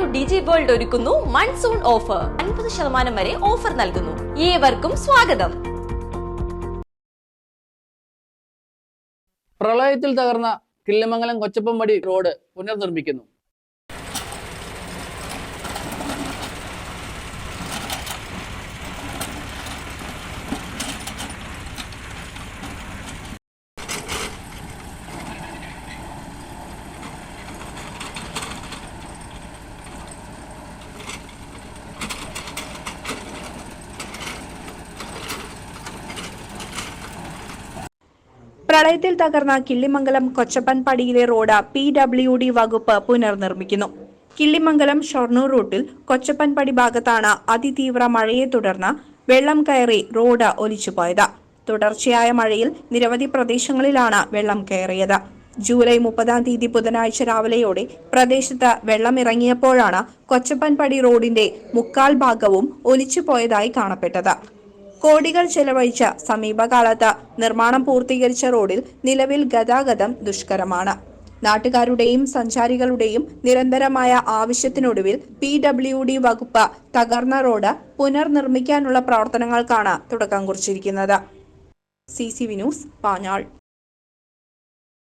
പറയൂ Digi world ഒരുക്കുന്നു monsoon offer. അൻപത് ശതമാനം വരെ ഓഫർ നൽകുന്നു. ഏവർക്കും സ്വാഗതം. പ്രളയത്തിൽ തകർന്ന കിള്ളിമംഗലം കൊച്ചപ്പമ്പടി റോഡ് പുനർനിർമ്മിക്കുന്നു. പ്രളയത്തിൽ തകർന്ന കിള്ളിമംഗലം കൊച്ചപ്പൻപടിയിലെ റോഡ് പി ഡബ്ല്യു ഡി വകുപ്പ് പുനർനിർമ്മിക്കുന്നു. കിള്ളിമംഗലം ഷൊർണൂർ റൂട്ടിൽ കൊച്ചപ്പൻപടി ഭാഗത്താണ് അതിതീവ്ര മഴയെ തുടർന്ന് വെള്ളം കയറി റോഡ് ഒലിച്ചുപോയത്. തുടർച്ചയായ മഴയിൽ നിരവധി പ്രദേശങ്ങളിലാണ് വെള്ളം കയറിയത്. ജൂലൈ മുപ്പതാം തീയതി ബുധനാഴ്ച രാവിലെയോടെ പ്രദേശത്ത് വെള്ളം ഇറങ്ങിയപ്പോഴാണ് കൊച്ചപ്പൻപടി റോഡിന്റെ മുക്കാൽ ഭാഗവും ഒലിച്ചുപോയതായി കാണപ്പെട്ടത്. കോടികൾ ചെലവഴിച്ച സമീപകാലത്ത് നിർമ്മാണം പൂർത്തീകരിച്ച റോഡിൽ നിലവിൽ ഗതാഗതം ദുഷ്കരമാണ്. നാട്ടുകാരുടെയും സഞ്ചാരികളുടെയും നിരന്തരമായ ആവശ്യത്തിനൊടുവിൽ പി ഡബ്ല്യു ഡി വകുപ്പ് തകർന്ന റോഡ് പുനർനിർമ്മിക്കാനുള്ള പ്രവർത്തനങ്ങൾക്കാണ് തുടക്കം കുറിച്ചിരിക്കുന്നത്. C C V news Panjal.